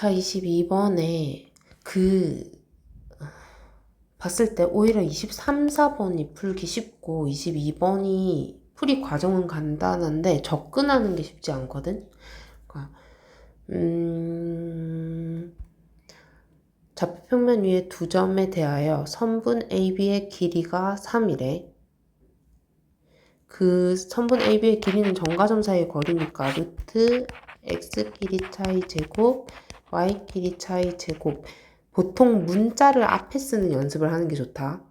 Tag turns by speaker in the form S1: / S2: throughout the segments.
S1: 자, 22번에 그 봤을 때 오히려 23, 4번이 풀기 쉽고 22번이 풀이 과정은 간단한데 접근하는 게 쉽지 않거든. 그러니까 음, 좌표평면 위에 두 점에 대하여 선분 AB의 길이가 3이래. 그 선분 AB의 길이는 점과 점 사이의 거리니까 루트 x 길이 차이 제곱 y 길이 차이 제곱 보통 문자를 앞에 쓰는 연습을 하는 게 좋다.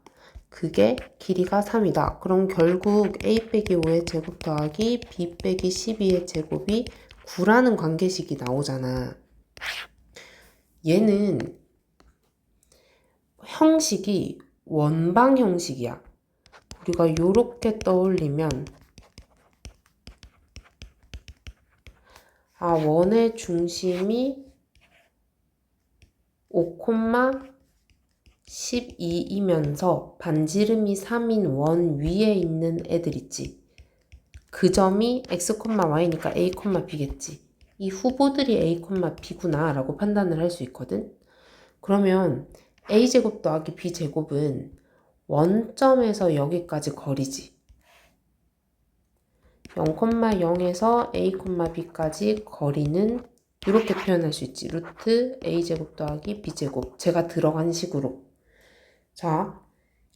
S1: 그게 길이가 3이다. 그럼 결국 a 빼기 5의 제곱 더하기 b 빼기 12의 제곱이 9라는 관계식이 나오잖아. 얘는 형식이 원방 형식이야. 우리가 요렇게 떠올리면 아, 원의 중심이 5,12이면서 반지름이 3인 원 위에 있는 애들 있지. 그 점이 x, y니까 a, b겠지. 이 후보들이 a, b구나 라고 판단을 할 수 있거든. 그러면 a제곱 더하기 b제곱은 원점에서 여기까지 거리지. 0,0에서 a, b까지 거리는 이렇게 표현할 수 있지. 루트 a제곱 더하기 b제곱. 제가 들어간 식으로. 자,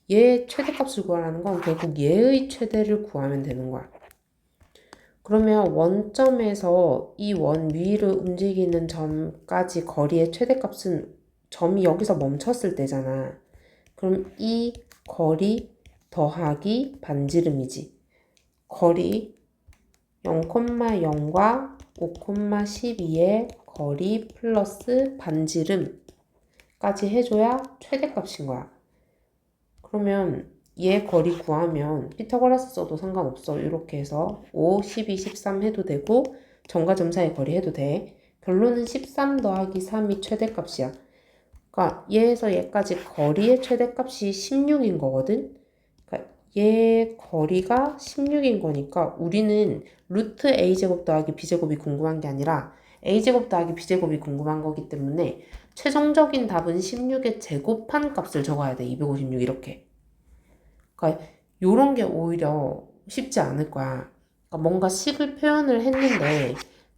S1: 얘의 최대값을 구하라는 건 결국 얘의 최대를 구하면 되는 거야. 그러면 원점에서 이 원 위를 움직이는 점까지 거리의 최대값은 점이 여기서 멈췄을 때잖아. 그럼 이 거리 더하기 반지름이지. 거리 0,0과 5,12의 거리 플러스 반지름까지 해줘야 최대값인 거야. 그러면 얘 거리 구하면 피타고라스 써도 상관없어. 이렇게 해서 5, 12, 13 해도 되고 사이 거리 해도 돼. 결론은 13 더하기 3이 최대값이야. 그러니까 얘에서 얘까지 거리의 최대값이 16인 거거든. 얘 거리가 16인 거니까 우리는 루트 a제곱 더하기 b제곱이 궁금한 게 아니라 a제곱 더하기 b제곱이 궁금한 거기 때문에 최종적인 답은 16의 제곱한 값을 적어야 돼. 256 이렇게. 그러니까 요런 게 오히려 쉽지 않을 거야. 그러니까 뭔가 식을 표현을 했는데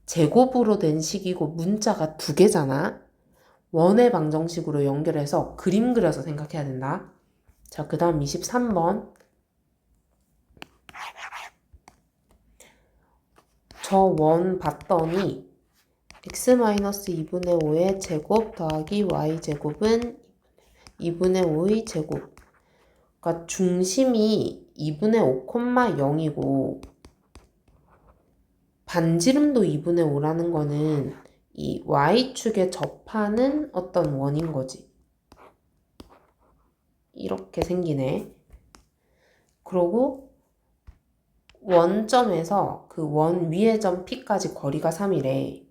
S1: 제곱으로 된 식이고 문자가 두 개잖아. 원의 방정식으로 연결해서 그림 그려서 생각해야 된다. 자, 그 다음 23번. 저 원 봤더니 x-2분의 5의 제곱 더하기 y제곱은 2분의 5의 제곱. 그러니까 중심이 2분의 5,0이고 반지름도 2분의 5라는 거는 이 y축에 접하는 어떤 원인 거지. 이렇게 생기네. 그러고 원점에서 그 원 위의 점 P까지 거리가 3이래.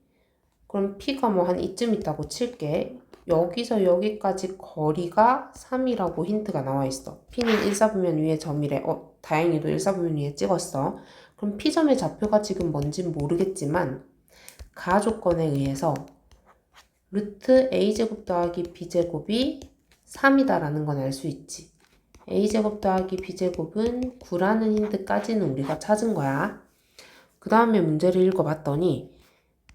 S1: 그럼 P가 뭐 한 이쯤 있다고 칠게. 여기서 여기까지 거리가 3이라고 힌트가 나와 있어. P는 1사분면 위에 점이래. 어, 다행히도 1사분면 위에 찍었어. 그럼 P점의 좌표가 지금 뭔진 모르겠지만 가 조건에 의해서 루트 a제곱 더하기 b제곱이 3이다라는 건 알 수 있지. A제곱 더하기 b제곱은 9라는 힌트까지는 우리가 찾은 거야. 그 다음에 문제를 읽어봤더니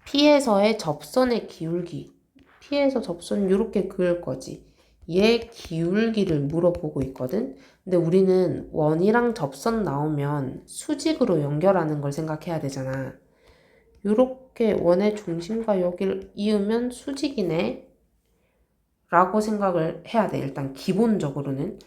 S1: P에서의 접선의 기울기 P에서 접선 이렇게 그을 거지. 얘 기울기를 물어보고 있거든. 근데 우리는 원이랑 접선 나오면 수직으로 연결하는 걸 생각해야 되잖아. 이렇게 원의 중심과 여기를 이으면 수직이네. 라고 생각을 해야 돼. 일단 기본적으로는.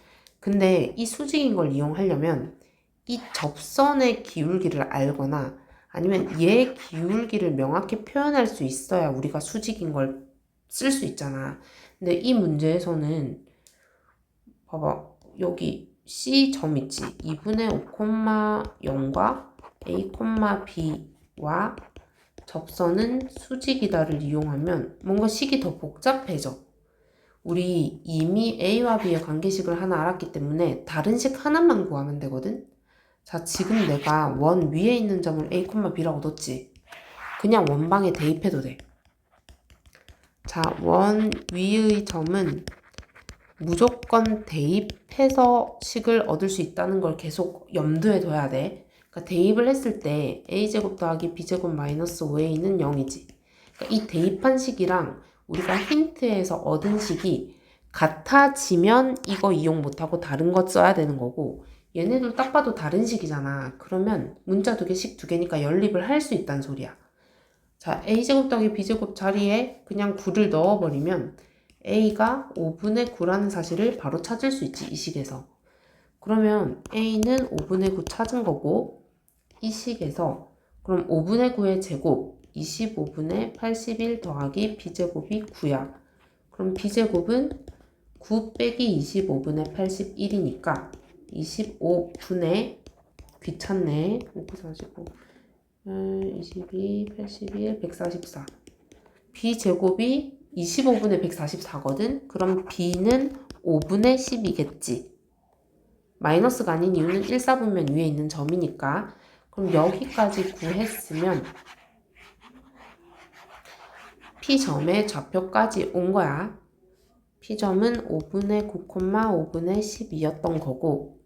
S1: 근데 이 수직인 걸 이용하려면 이 접선의 기울기를 알거나 아니면 얘 기울기를 명확히 표현할 수 있어야 우리가 수직인 걸 쓸 수 있잖아. 근데 이 문제에서는 봐봐. 여기 C점 있지. 2분의 5,0과 A, B와 접선은 수직이다를 이용하면 뭔가 식이 더 복잡해져. 우리 이미 A와 B의 관계식을 하나 알았기 때문에 다른 식 하나만 구하면 되거든? 자, 지금 내가 원 위에 있는 점을 A, B라고 뒀지. 그냥 원방에 대입해도 돼. 자, 원 위의 점은 무조건 대입해서 식을 얻을 수 있다는 걸 계속 염두에 둬야 돼. 그러니까 대입을 했을 때 a제곱 더하기 b제곱 마이너스 5a는 0이지. 그러니까 이 대입한 식이랑 우리가 힌트에서 얻은 식이 같아지면 이거 이용 못하고 다른 것 써야 되는 거고 얘네들 딱 봐도 다른 식이잖아. 그러면 문자 두 개씩 두 개니까 연립을 할 수 있다는 소리야. 자, a제곱 더하기 b제곱 자리에 그냥 9를 넣어버리면 a가 5분의 9라는 사실을 바로 찾을 수 있지, 이 식에서. 그러면 a는 5분의 9 찾은 거고 이 식에서 그럼 5분의 9의 제곱 25분의 81 더하기 b제곱이 9야. 그럼 b제곱은 9 빼기 25분의 81이니까 25분의 귀찮네. 545. 22, 81, 144. b제곱이 25분의 144거든? 그럼 b는 5분의 10이겠지. 마이너스가 아닌 이유는 1, 4분면 위에 있는 점이니까. 그럼 여기까지 구했으면 p점의 좌표까지 온 거야. p점은 5분의 9, 5분의 12였던 거고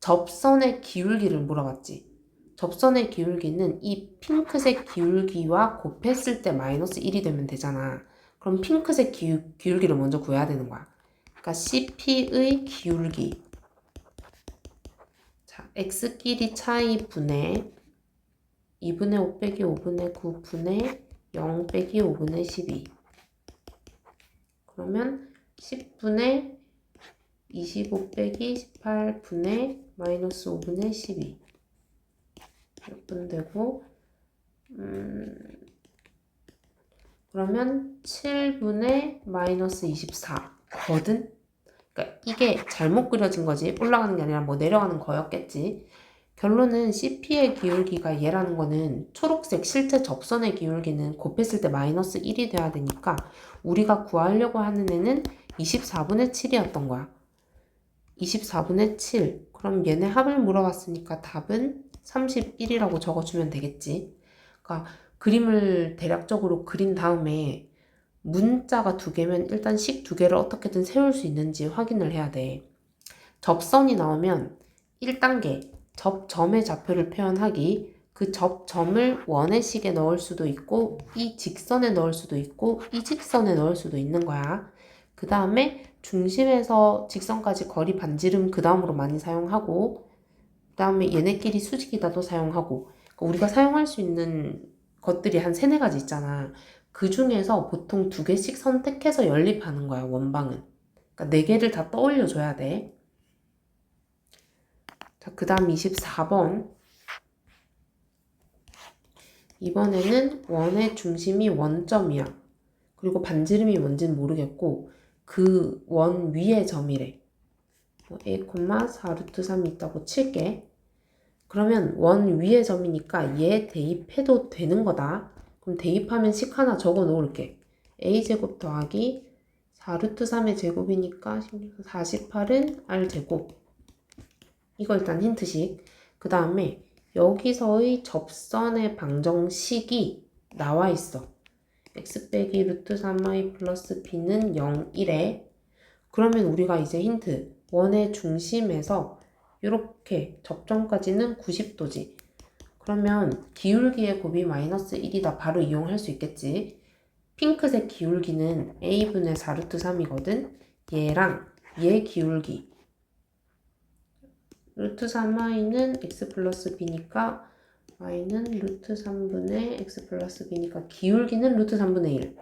S1: 접선의 기울기를 물어봤지. 접선의 기울기는 이 핑크색 기울기와 곱했을 때 마이너스 1이 되면 되잖아. 그럼 핑크색 기울, 기울기를 먼저 구해야 되는 거야. 그러니까 CP의 기울기. 자, x끼리 차이 분의 2분의 5 빼기 5분의 9 분의 0 빼기 5분의 12. 그러면 10분의 25 빼기 18분의 마이너스 5분의 12. 몇분 되고, 음, 그러면 7분의 마이너스 24거든? 그러니까 이게 잘못 그려진 거지. 올라가는 게 아니라 뭐 내려가는 거였겠지. 결론은 CP의 기울기가 얘라는 거는 초록색 실제 접선의 기울기는 곱했을 때 마이너스 1이 돼야 되니까 우리가 구하려고 하는 애는 24분의 7이었던 거야. 24분의 7. 그럼 얘네 합을 물어봤으니까 답은 31이라고 적어주면 되겠지. 그러니까 그림을 대략적으로 그린 다음에 문자가 두 개면 일단 식 두 개를 어떻게든 세울 수 있는지 확인을 해야 돼. 접선이 나오면 1단계 접점의 좌표를 표현하기 그 접점을 원의 식에 넣을 수도 있고 이 직선에 넣을 수도 있고 이 직선에 넣을 수도 있는 거야. 그 다음에 중심에서 직선까지 거리 반지름 그 다음으로 많이 사용하고 그 다음에 얘네끼리 수직이다도 사용하고 그러니까 우리가 사용할 수 있는 것들이 한 세네 가지 있잖아. 그 중에서 보통 두 개씩 선택해서 연립하는 거야, 원방은. 그러니까 네 개를 다 떠올려 줘야 돼. 자, 그 다음 24번. 이번에는 원의 중심이 원점이야. 그리고 반지름이 뭔지는 모르겠고, 그 원 위의 점이래. 뭐 a, 4루트 3이 있다고 칠게. 그러면 원 위의 점이니까 얘 대입해도 되는 거다. 그럼 대입하면 식 하나 적어 놓을게. a제곱 더하기 4루트 3의 제곱이니까 48은 r제곱. 이거 일단 힌트식. 그 다음에 여기서의 접선의 방정식이 나와 있어. x 빼기 루트 3y 플러스 b는 0, 1에 그러면 우리가 이제 힌트 원의 중심에서 이렇게 접점까지는 90도지. 그러면 기울기의 곱이 마이너스 1이다 바로 이용할 수 있겠지. 핑크색 기울기는 a분의 4루트 3이거든. 얘랑 얘 기울기 루트 3y는 x 플러스 b니까 y는 루트 3분의 x 플러스 b니까 기울기는 루트 3분의 1.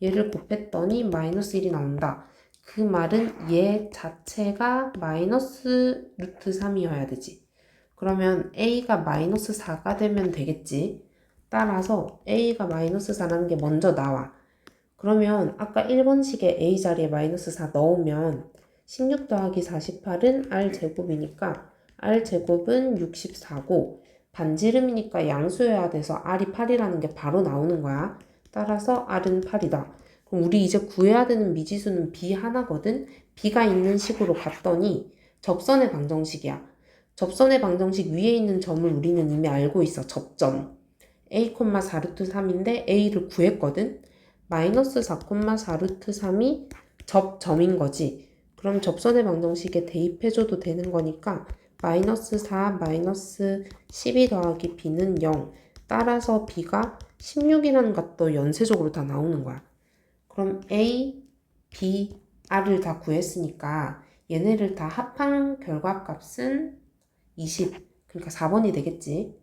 S1: 얘를 곱했더니 마이너스 1이 나온다. 그 말은 얘 자체가 마이너스 루트 3이어야 되지. 그러면 a가 마이너스 4가 되면 되겠지. 따라서 a가 마이너스 4라는 게 먼저 나와. 그러면 아까 1번식에 a 자리에 마이너스 4 넣으면 16 더하기 48은 r제곱이니까 r제곱은 64고 반지름이니까 양수여야 돼서 r이 8이라는 게 바로 나오는 거야. 따라서 r은 8이다. 그럼 우리 이제 구해야 되는 미지수는 b 하나거든. b가 있는 식으로 갔더니 접선의 방정식이야. 접선의 방정식 위에 있는 점을 우리는 이미 알고 있어. 접점. a, 4 루트 3인데 a를 구했거든. 마이너스 4,4 루트 3이 접점인 거지. 그럼 접선의 방정식에 대입해줘도 되는 거니까 마이너스 4 마이너스 12 더하기 b는 0. 따라서 b가 16이라는 값도 연쇄적으로 다 나오는 거야. 그럼 a, b, r을 다 구했으니까 얘네를 다 합한 결과값은 20. 그러니까 4번이 되겠지.